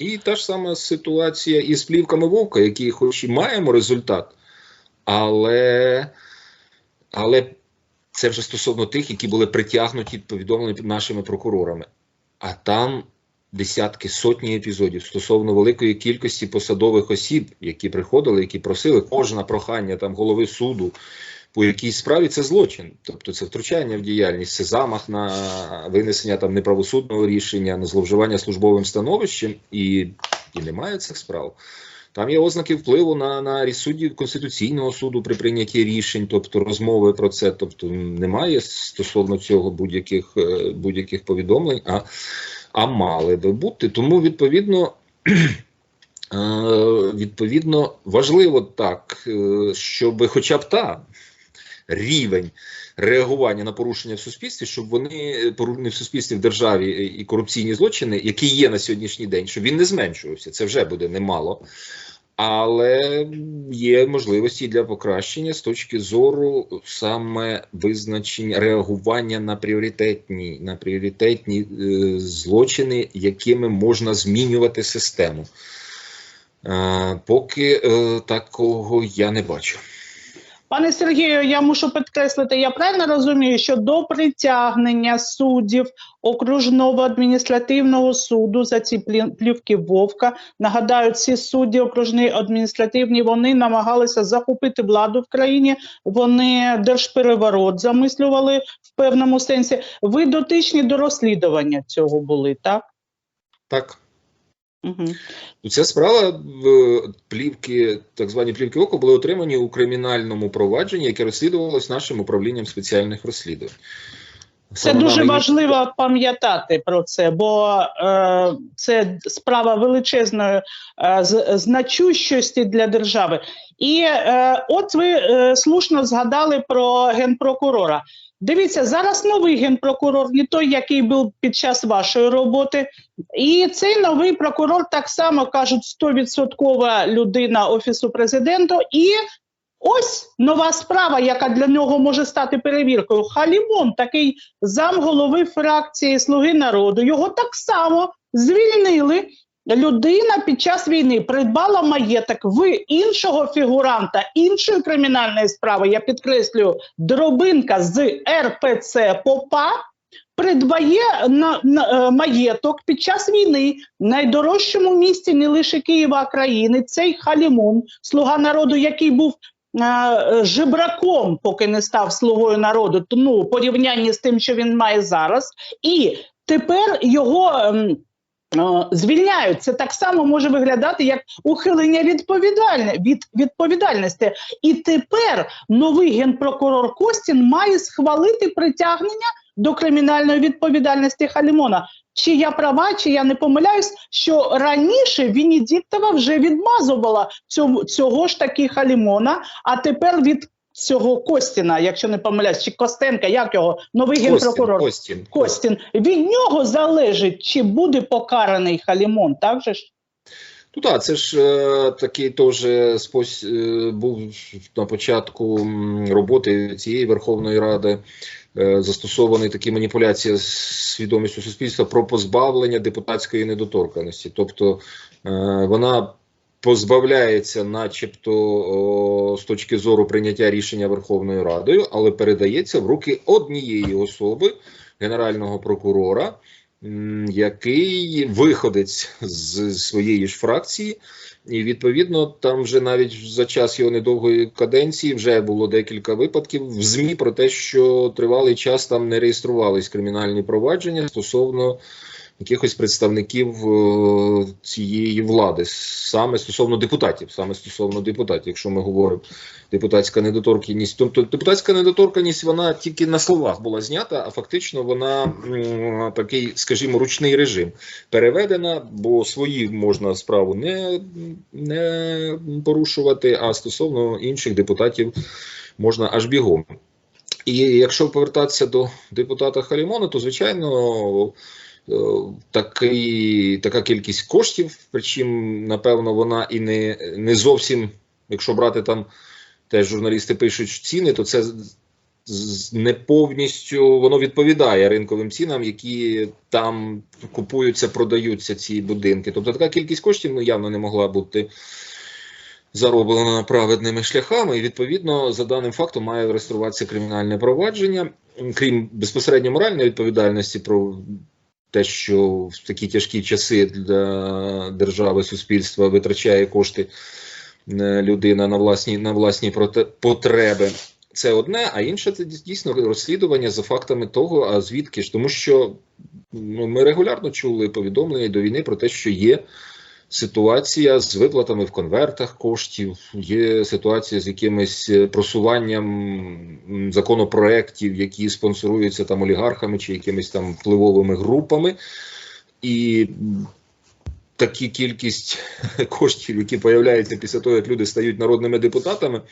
І та ж сама ситуація із плівками Вовка, які хоч і маємо результат, але, але це вже стосовно тих, які були притягнуті повідомлені нашими прокурорами. А там десятки, сотні епізодів стосовно великої кількості посадових осіб, які приходили, які просили кожне прохання там голови суду по якійсь справі це злочин, тобто це втручання в діяльність, це замах на винесення там неправосудного рішення, на зловживання службовим становищем, і, і немає цих справ. Там є ознаки впливу на, на суддів Конституційного суду при прийнятті рішень, тобто розмови про це. Тобто немає стосовно цього будь-яких е, будь-яких повідомлень, а, а мали би бути. Тому відповідно. е, Відповідно, важливо так, е, щоб хоча б та рівень реагування на порушення в суспільстві, щоб вони не в суспільстві, в державі е, і корупційні злочини, які є на сьогоднішній день, щоб він не зменшувався. Це вже буде немало. Але є можливості для покращення з точки зору саме визначення реагування на пріоритетні на пріоритетні е, злочини, якими можна змінювати систему. Е, поки такого я не бачу. Пане Сергію, я мушу підкреслити, я правильно розумію, що до притягнення суддів окружного адміністративного суду за ці плі- плівки Вовка, нагадаю, ці судді окружні адміністративні, вони намагалися захопити владу в країні, вони держпереворот замислювали в певному сенсі. Ви дотичні до розслідування цього були, так? Так. Угу. Ця справа плівки, так звані плівки око, були отримані у кримінальному провадженні, яке розслідувалось нашим управлінням спеціальних розслідувань. Це дуже важливо пам'ятати про це, бо е, це справа величезної е, значущості для держави. І е, от ви е, слушно згадали про генпрокурора. Дивіться, зараз новий генпрокурор, не той, який був під час вашої роботи. І цей новий прокурор так само кажуть, 100% людина офісу президента. І ось нова справа, яка для нього може стати перевіркою. Халімон, такий замголови фракції Слуги народу, його так само звільнили. Людина під час війни придбала маєток в іншого фігуранта іншої кримінальної справи. Я підкреслюю, дробинка з РПЦ Попа придбає на, на е, маєток під час війни в найдорожчому місті не лише Києва, а країни. Цей Халімун, слуга народу, який був жебраком, поки не став слугою народу, ну, у порівнянні з тим, що він має зараз, і тепер його. ем, е, Звільняють це так само може виглядати як ухилення відповідальне від відповідальності. І тепер новий генпрокурор Костін має схвалити притягнення до кримінальної відповідальності Халімона. Чи я права, чи я не помиляюсь, що раніше Венедіктова вже відмазувала цього, цього ж таки Халімона, а тепер від цього Костіна, якщо не помиляюсь, чи Костенка, як його новий Костін, генпрокурор Костін. Костін. Від нього залежить, чи буде покараний Халімон, так же ж? Ну так, це ж е, такий теж спосіб е, був на початку роботи цієї Верховної Ради. Е, Застосований такі маніпуляції з свідомістю суспільства про позбавлення депутатської недоторканості. Тобто е, вона позбавляється, начебто, з точки зору прийняття рішення Верховною Радою, але передається в руки однієї особи, генерального прокурора, який виходець з своєї ж фракції. І відповідно, там вже навіть за час його недовгої каденції вже було декілька випадків в ЗМІ про те, що тривалий час там не реєструвались кримінальні провадження стосовно якихось представників е, цієї влади, саме стосовно депутатів, саме стосовно депутатів, якщо ми говоримо депутатська недоторканність. Тобто депутатська недоторканність вона тільки на словах була знята, а фактично вона такий, скажімо, ручний режим переведена, бо свої можна справу не, не порушувати, а стосовно інших депутатів можна аж бігом. І якщо повертатися до депутата Халімона, то звичайно. Е, Такий, така кількість коштів, причому, напевно, вона і не, не зовсім, якщо брати там, теж журналісти пишуть ціни, то це не повністю воно відповідає ринковим цінам, які там купуються, продаються ці будинки. Тобто така кількість коштів ну, явно не могла бути зароблена праведними шляхами, і відповідно за даним фактом має реєструватися кримінальне провадження, крім безпосередньо моральної відповідальності про те, що в такі тяжкі часи для держави суспільства витрачає кошти е, людина на власні на власні проте- потреби. Це одне, а інше це дійсно розслідування за фактами того, а звідки ж, тому що ну, ми регулярно чули повідомлення до війни про те, що є ситуація з виплатами в конвертах коштів, є ситуація з якимось е, просуванням законопроєктів, які спонсоруються там олігархами чи якимись там впливовими групами, і такі кількість коштів, які появляються після того, як люди стають народними депутатами,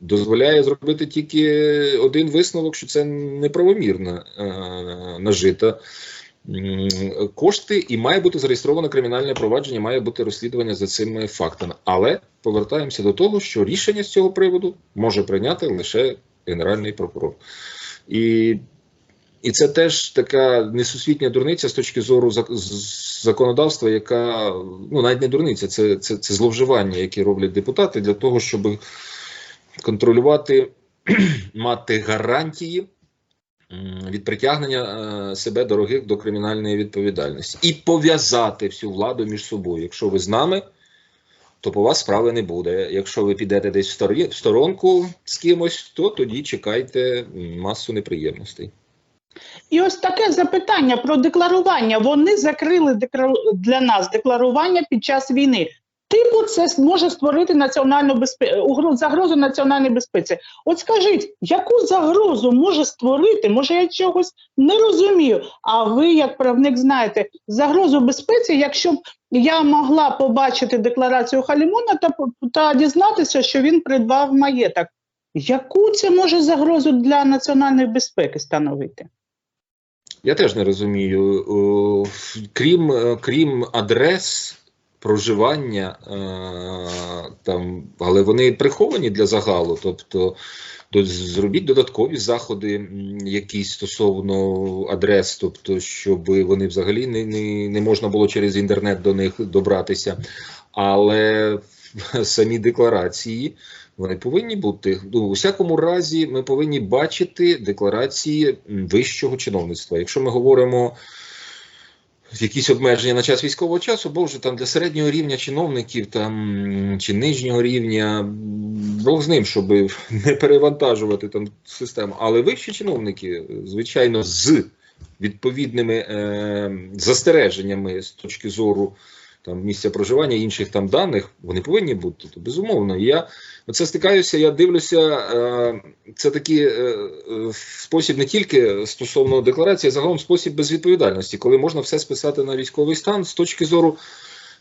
дозволяє зробити тільки один висновок, що це неправомірна е, нажита кошти, і має бути зареєстровано кримінальне провадження, має бути розслідування за цими фактами. Але повертаємося до того, що рішення з цього приводу може прийняти лише генеральний прокурор. І, і це теж така несусвітня дурниця з точки зору законодавства, яка ну навіть не дурниця, це, це, це зловживання, які роблять депутати для того, щоб контролювати, мати гарантії від притягнення е, себе дорогих до кримінальної відповідальності і пов'язати всю владу між собою. Якщо ви з нами, то по вас справи не буде. Якщо ви підете десь в сторонку з кимось, то тоді чекайте масу неприємностей. І ось таке запитання про декларування. Вони закрили для нас декларування під час війни. Типу, це може створити національну безпеку загрозу національній безпеці. От скажіть, яку загрозу може створити? Може, я чогось не розумію. А ви, як правник, знаєте загрозу безпеці, якщо б я могла побачити декларацію Халімона та, та дізнатися, що він придбав маєток. Яку це може загрозу для національної безпеки становити? Я теж не розумію. Крім, е, крім адрес проживання, е, там, але вони приховані для загалу. Тобто то зробіть додаткові заходи, якісь стосовно адрес, тобто, щоб вони взагалі не, не, не можна було через інтернет до них добратися. Але самі декларації. Вони повинні бути ну, у всякому разі. Ми повинні бачити декларації вищого чиновництва. Якщо ми говоримо якісь обмеження на час військового часу, бо вже там для середнього рівня чиновників там чи нижнього рівня Бог з ним, щоб не перевантажувати там систему. Але вищі чиновники, звичайно, з відповідними е, застереженнями з точки зору там місця проживання інших там даних, вони повинні бути. То безумовно. І я оце стикаюся, я дивлюся, е, це такий е, е, спосіб не тільки стосовно декларації, а загалом спосіб безвідповідальності, коли можна все списати на військовий стан з точки зору.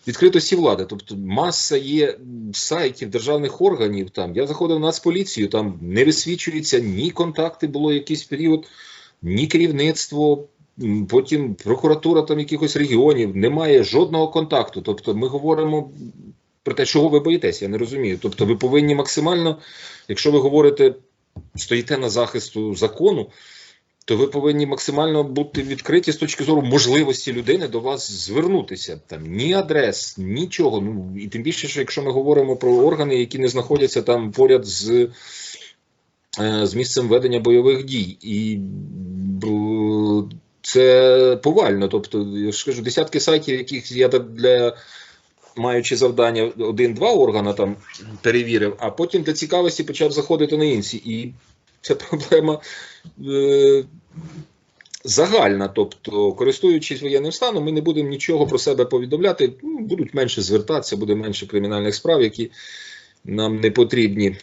Відкритості влади, тобто маса є сайтів державних органів. Там я заходив в Нацполіцію, там не висвічується ні контакти, було якийсь період, ні керівництво, потім прокуратура там якихось регіонів. Немає жодного контакту. Тобто, ми говоримо про те, чого ви боїтеся, я не розумію. Тобто, ви повинні максимально, якщо ви говорите, стоїте на захисту закону, то ви повинні максимально бути відкриті з точки зору можливості людини до вас звернутися. Там ні адрес, нічого. Ну і тим більше, що якщо ми говоримо про органи, які не знаходяться там поряд з, е, з місцем ведення бойових дій, і це повально. Тобто, я ж кажу, десятки сайтів, яких я для. Маючи завдання один-два органи там перевірив, а потім для цікавості почав заходити на інші. І ця проблема е, загальна. Тобто, користуючись воєнним станом, ми не будемо нічого про себе повідомляти. Ну, будуть менше звертатися, буде менше кримінальних справ, які нам не потрібні.